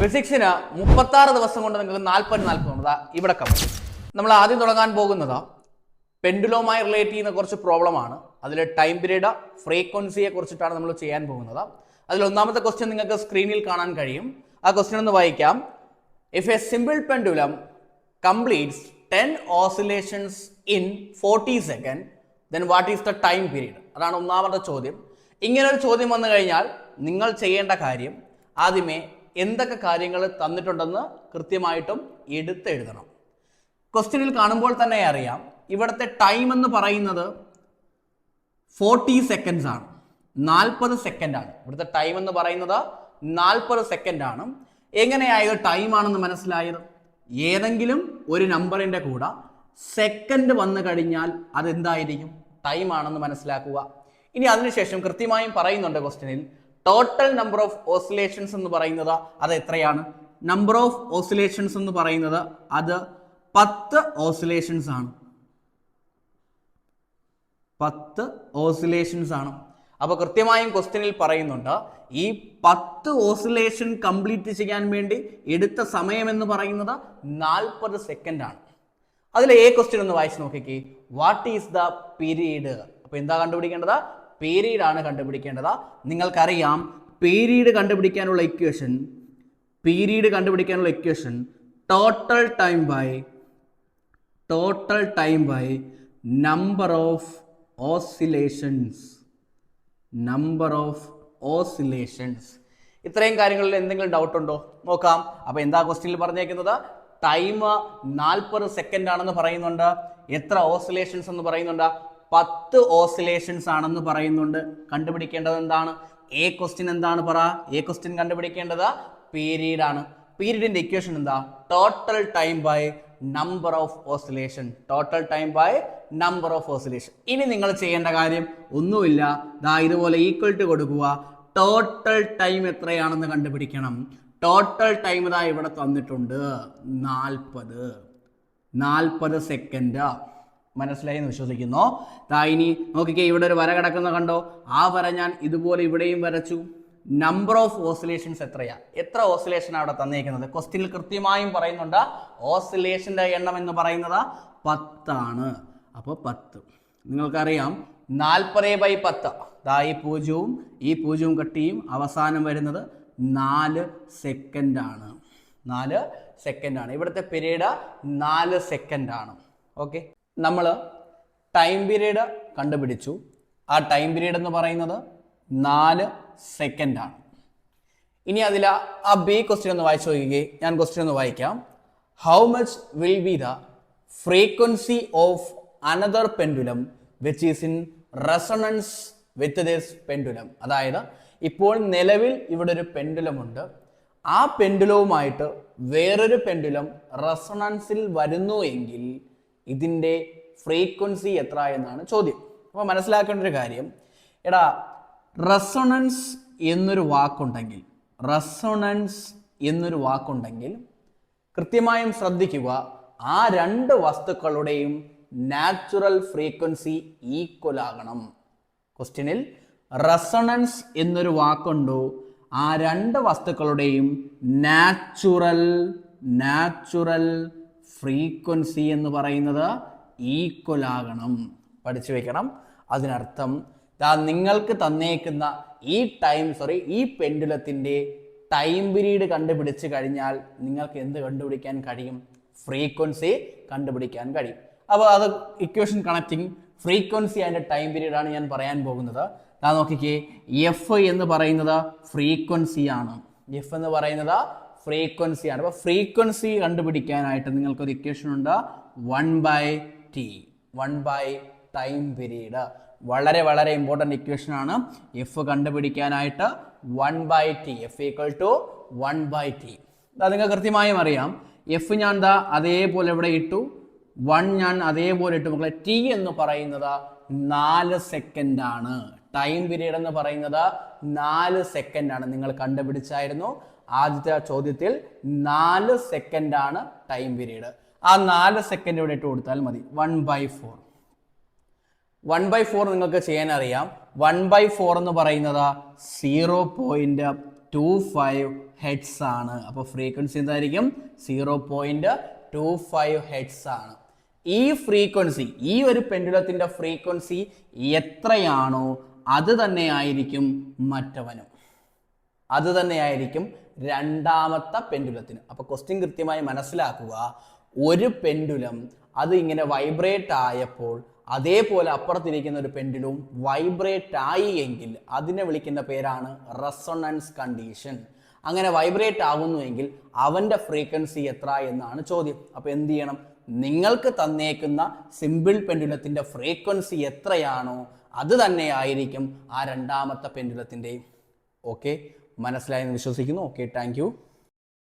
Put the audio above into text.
ഫിസിക്സിന് മുപ്പത്തി ആറ് ദിവസം കൊണ്ട് നിങ്ങൾക്ക് നാൽപ്പത് നാൽപ്പത് ഇവിടെ കമ്പനി നമ്മൾ ആദ്യം തുടങ്ങാൻ പോകുന്നത് പെൻഡുലോമായി റിലേറ്റ് ചെയ്യുന്ന കുറച്ച് പ്രോബ്ലമാണ് അതിൽ ടൈം പീരീഡ് ഫ്രീക്വൻസിയെ കുറിച്ചിട്ടാണ് നമ്മൾ ചെയ്യാൻ പോകുന്നത്. അതിൽ ഒന്നാമത്തെ ക്വസ്റ്റ്യൻ നിങ്ങൾക്ക് സ്ക്രീനിൽ കാണാൻ കഴിയും. ആ ക്വസ്റ്റ്യൻ ഒന്ന് വായിക്കാം. If a simple pendulum completes ten oscillations in forty second then what is the time period അതാണ് ഒന്നാമത്തെ ചോദ്യം. ഇങ്ങനൊരു ചോദ്യം വന്നു കഴിഞ്ഞാൽ നിങ്ങൾ ചെയ്യേണ്ട കാര്യം ആദ്യമേ എന്തൊക്കെ കാര്യങ്ങൾ തന്നിട്ടുണ്ടെന്ന് കൃത്യമായിട്ടും എടുത്തെഴുതണം ക്വസ്റ്റ്യനിൽ കാണുമ്പോൾ തന്നെ അറിയാം. ഇവിടുത്തെ ടൈം എന്ന് പറയുന്നത് ഫോർട്ടി സെക്കൻഡ്സ് ആണ്. നാൽപ്പത് സെക്കൻഡ് ആണ്. ഇവിടുത്തെ ടൈം എന്ന് പറയുന്നത് നാൽപ്പത് സെക്കൻഡ് ആണ്. എങ്ങനെയായത് ടൈം ആണെന്ന് മനസ്സിലായത്? ഏതെങ്കിലും ഒരു നമ്പറിന്റെ കൂടെ സെക്കൻഡ് വന്നു കഴിഞ്ഞാൽ അതെന്തായിരിക്കും? ടൈം ആണെന്ന് മനസ്സിലാക്കുക. ഇനി അതിനുശേഷം കൃത്യമായും പറയുന്നുണ്ട് ക്വസ്റ്റ്യനിൽ ടോട്ടൽ നമ്പർ ഓഫ് ഓസിലേഷൻസ് എന്ന് പറയുന്നത് അത് എത്രയാണ്? നമ്പർ ഓഫ് ഓസിലേഷൻസ് എന്ന് പറയുന്നത് അത് പത്ത് ഓസിലേഷൻസ് ആണ്. പത്ത് ഓസിലേഷൻസ് ആണ്. അപ്പോൾ കൃത്യമായും ക്വസ്റ്റ്യനിൽ പറയുന്നുണ്ട് ഈ പത്ത് ഓസിലേഷൻ കംപ്ലീറ്റ് ചെയ്യാൻ വേണ്ടി എടുത്ത സമയം എന്ന് പറയുന്നത് നാൽപ്പത് സെക്കൻഡ് ആണ്. അതിൽ ഏ ക്വസ്റ്റ്യൻ ഒന്ന് വായിച്ച് നോക്കിക്കേ. വാട്ട് ഈസ് ദ പീരീഡ് അപ്പോൾ എന്താ കണ്ടുപിടിക്കേണ്ടത്? പീരീഡ് ആണ് കണ്ടുപിടിക്കേണ്ടത്. നിങ്ങൾക്കറിയാം പീരീഡ് കണ്ടുപിടിക്കാനുള്ള ഇക്വേഷൻ പീരീഡ് കണ്ടുപിടിക്കാനുള്ള equation total time by total time by number of oscillations number of oscillations ഇത്രയും കാര്യങ്ങളിൽ എന്തെങ്കിലും ഡൗട്ട് ഉണ്ടോ? നോക്കാം. അപ്പോൾ എന്താ ക്വസ്റ്റ്യനിൽ പറഞ്ഞേക്കുന്നത്? ടൈം നാൽപ്പത് സെക്കൻഡ് ആണെന്ന് പറയുന്നുണ്ട്. എത്ര ഓസിലേഷൻസ് എന്ന് പറയുന്നുണ്ട്? പത്ത് ഓസിലേഷൻസ് ആണെന്ന് പറയുന്നുണ്ട്. കണ്ടുപിടിക്കേണ്ടത് എന്താണ്? എ ക്വസ്റ്റ്യൻ എന്താണ് പറ? എ ക്വസ്റ്റ്യൻ കണ്ടുപിടിക്കേണ്ടത് പീരീഡ് ആണ് പീരീഡിന്റെ ഇക്വേഷൻ എന്താ? Total time by number of oscillation total time by number of oscillation ഇനി നിങ്ങൾ ചെയ്യേണ്ട കാര്യം ഒന്നുമില്ല. ദാ ഇതുപോലെ ഈക്വൽ ടു കൊടുക്കുക. ടോട്ടൽ ടൈം എത്രയാണെന്ന് കണ്ടുപിടിക്കണം. ടോട്ടൽ ടൈം ഇതാ ഇവിടെ തന്നിട്ടുണ്ട്. നാൽപ്പത്. നാൽപ്പത് സെക്കൻഡ് മനസ്സിലായി എന്ന് വിശ്വസിക്കുന്നു. ദാ ഇനി നോക്കിക്കേ ഇവിടെ ഒരു വര കിടക്കുന്ന കണ്ടോ? ആ വര ഞാൻ ഇതുപോലെ ഇവിടെയും വരച്ചു. നമ്പർ ഓഫ് ഓസിലേഷൻസ് എത്രയാ? എത്ര ഓസിലേഷൻ അവിടെ തന്നേക്കുന്നത് ക്വസ്റ്റ്യനിൽ കൃത്യമായും പറയുന്നുണ്ട്. ഓസിലേഷന്റെ എണ്ണം എന്ന് പറയുന്നത് പത്താണ്. അപ്പോൾ പത്ത്. നിങ്ങൾക്കറിയാം നാൽപ്പത് ബൈ പത്ത്. ദാ ഈ പൂജ്യവും ഈ പൂജ്യവും കട്ടിയും അവസാനം വരുന്നത് നാല് സെക്കൻഡാണ് നാല് സെക്കൻഡാണ് ഇവിടുത്തെ പീരീഡ് നാല് സെക്കൻഡാണ് ഓക്കെ നമ്മൾ ടൈം പീരീഡ് കണ്ടുപിടിച്ചു. ആ ടൈം പീരീഡ് എന്ന് പറയുന്നത് നാല് സെക്കൻഡാണ് ഇനി അതിൽ ആ ബി ക്വസ്റ്റ്യൻ ഒന്ന് വായിച്ചു നോക്കിക്കേ. ഞാൻ ക്വസ്റ്റ്യൻ ഒന്ന് വായിക്കാം. How much will be the frequency of another pendulum which is in resonance with this pendulum അതായത് ഇപ്പോൾ നിലവിൽ ഇവിടെ ഒരു പെൻഡുലം ഉണ്ട്. ആ പെൻഡുലവുമായിട്ട് വേറൊരു പെൻഡുലം റെസണൻസിൽ വരുന്നു എങ്കിൽ ഇതിന്റെ ഫ്രീക്വൻസി എത്ര എന്നാണ് ചോദ്യം. അപ്പോൾ മനസ്സിലാക്കേണ്ട ഒരു കാര്യം. എടാ റെസൊണൻസ് എന്നൊരു വാക്കുണ്ടെങ്കിൽ റെസൊണൻസ് എന്നൊരു വാക്കുണ്ടെങ്കിൽ കൃത്യമായും ശ്രദ്ധിക്കുക ആ രണ്ട് വസ്തുക്കളുടെയും നാച്ചുറൽ ഫ്രീക്വൻസി ഈക്വൽ ആകണം. ക്വസ്റ്റ്യനിൽ റെസണൻസ് എന്നൊരു വാക്കുണ്ടോ? ആ രണ്ട് വസ്തുക്കളുടെയും നാച്ചുറൽ നാച്ചുറൽ ഫ്രീക്വൻസി എന്ന് പറയുന്നത് ഈക്വൽ ആകണം. പഠിച്ചു വെക്കണം. അതിനർത്ഥം ദാ നിങ്ങൾക്ക് തന്നേക്കുന്ന ഈ ടൈം സോറി ഈ പെൻഡുലത്തിന്റെ ടൈം പീരീഡ് കണ്ടുപിടിച്ച് കഴിഞ്ഞാൽ നിങ്ങൾക്ക് എന്ത് കണ്ടുപിടിക്കാൻ കഴിയും? ഫ്രീക്വൻസി കണ്ടുപിടിക്കാൻ കഴിയും. അപ്പോൾ അത് equation connecting frequency and time period ആണ് ഞാൻ പറയാൻ പോകുന്നത്. ഞാൻ നോക്കിക്കേ എഫ് എന്ന് പറയുന്നത് ഫ്രീക്വൻസി ആണ് എഫ് എന്ന് പറയുന്നത് ഫ്രീക്വൻസി ആണ്. അപ്പോൾ ഫ്രീക്വൻസി കണ്ടുപിടിക്കാനായിട്ട് നിങ്ങൾക്കൊരു ഇക്വേഷൻ ഉണ്ട്. One by T one by time period വളരെ വളരെ ഇമ്പോർട്ടന്റ് ഇക്വേഷൻ ആണ്. എഫ് കണ്ടുപിടിക്കാനായിട്ട് one by T F equal to one by T അത് നിങ്ങൾക്ക് കൃത്യമായും അറിയാം. എഫ് ഞാൻ ദാ അതേപോലെ ഇവിടെ ഇട്ടു. വൺ ഞാൻ അതേപോലെ ഇട്ടു. മക്കളെ ടി എന്ന് പറയുന്നത് നാല് സെക്കൻഡ് ആണ്. ടൈം പീരീഡ് എന്ന് പറയുന്നത് നാല് സെക്കൻഡ് ആണ്. നിങ്ങൾ കണ്ടുപിടിച്ചായിരുന്നു. ആദ്യത്തെ ചോദ്യത്തിൽ നാല് ആണ് ടൈം പീരീഡ് ആ നാല് സെക്കൻഡ് ഇവിടെ ഇട്ട് കൊടുത്താൽ മതി. One by four one by four നിങ്ങൾക്ക് ചെയ്യാൻ അറിയാം വൺ ബൈ ഫോർ എന്ന് പറയുന്നത് zero point two five hertz ആണ്. അപ്പോൾ ഫ്രീക്വൻസി എന്തായിരിക്കും? Zero point two five hertz ആണ്. ഈ ഫ്രീക്വൻസി ഈ ഒരു പെൻഡുലത്തിന്റെ ഫ്രീക്വൻസി എത്രയാണോ അത് തന്നെ ആയിരിക്കും മറ്റവനും. അത് തന്നെയായിരിക്കും രണ്ടാമത്തെ പെൻഡുലത്തിന്. അപ്പോൾ ക്വസ്റ്റ്യൻ കൃത്യമായി മനസ്സിലാക്കുക ഒരു പെൻഡുലം അത് ഇങ്ങനെ വൈബ്രേറ്റ് ആയപ്പോൾ അതേപോലെ അപ്പുറത്തിരിക്കുന്ന ഒരു പെൻഡുലും വൈബ്രേറ്റ് ആയി എങ്കിൽ അതിനെ വിളിക്കുന്ന പേരാണ് റെസൊണൻസ് കണ്ടീഷൻ അങ്ങനെ വൈബ്രേറ്റ് ആകുന്നുവെങ്കിൽ അവന്റെ ഫ്രീക്വൻസി എത്ര എന്നാണ് ചോദ്യം. അപ്പോൾ എന്ത് ചെയ്യണം? നിങ്ങൾക്ക് തന്നേക്കുന്ന സിമ്പിൾ പെൻഡുലത്തിന്റെ ഫ്രീക്വൻസി എത്രയാണോ അത് തന്നെയായിരിക്കും ആ രണ്ടാമത്തെ പെൻഡുലത്തിന്റെയും. ഓക്കെ മനസ്സിലായെന്ന് വിശ്വസിക്കുന്നു. Okay thank